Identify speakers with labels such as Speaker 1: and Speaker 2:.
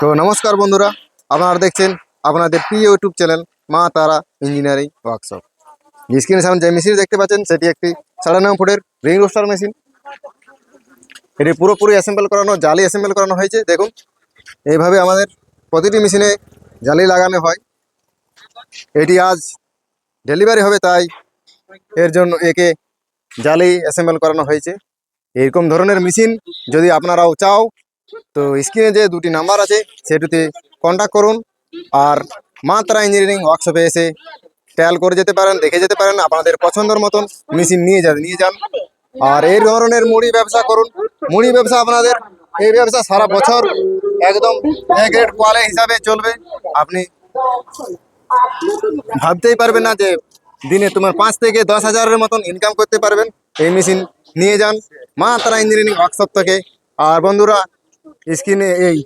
Speaker 1: তো নমস্কার বন্ধুরা, আপনারা দেখছেন আপনাদের প্রিয় ইউটিউব চ্যানেল মা তারা ইঞ্জিনিয়ারিং ওয়ার্কশপ স্ক্রিনের সামনে যে মেশিন দেখতে পাচ্ছেন, সেটি একটি সাড়ে নয় ফুটের রিং রোস্টার মেশিন এটি পুরোপুরি অ্যাসেম্বল করানো, জালি অ্যাসেম্বল করানো হয়েছে। দেখুন, এইভাবে আমাদের প্রতিটি মেশিনে জালি লাগানো হয়। এটি আজ ডেলিভারি হবে, তাই এর জন্য একে জালি অ্যাসেম্বল করানো হয়েছে। এরকম ধরনের মেশিন যদি আপনারাও চাও তো স্ক্রিনে যে দুটি নাম্বার আছে, সেটিতে কন্ট্যাক্ট করুন আর মাত্রা ইঞ্জিনিয়ারিং ওয়ার্কশপে এসে ট্রায়াল করে যেতে পারেন, দেখে যেতে পারেন, আপনাদের পছন্দের মতন মেশিন নিয়ে যান নিয়ে যান। আর এই ধরনের মুড়ি ব্যবসা করুন। মুড়ি ব্যবসা আপনাদের, এই ব্যবসা সারা বছর একদম এক কোয়ালে হিসাবে চলবে। আপনি ভাবতেই পারবেন না যে দিনে তোমার পাঁচ থেকে দশ হাজারের মতন ইনকাম করতে পারবেন। এই মেশিন নিয়ে যান। মা তারা ইঞ্জিনিয়ারিং ওয়ার্কশপ থেকে। আর বন্ধুরা স্ক্রিনে এই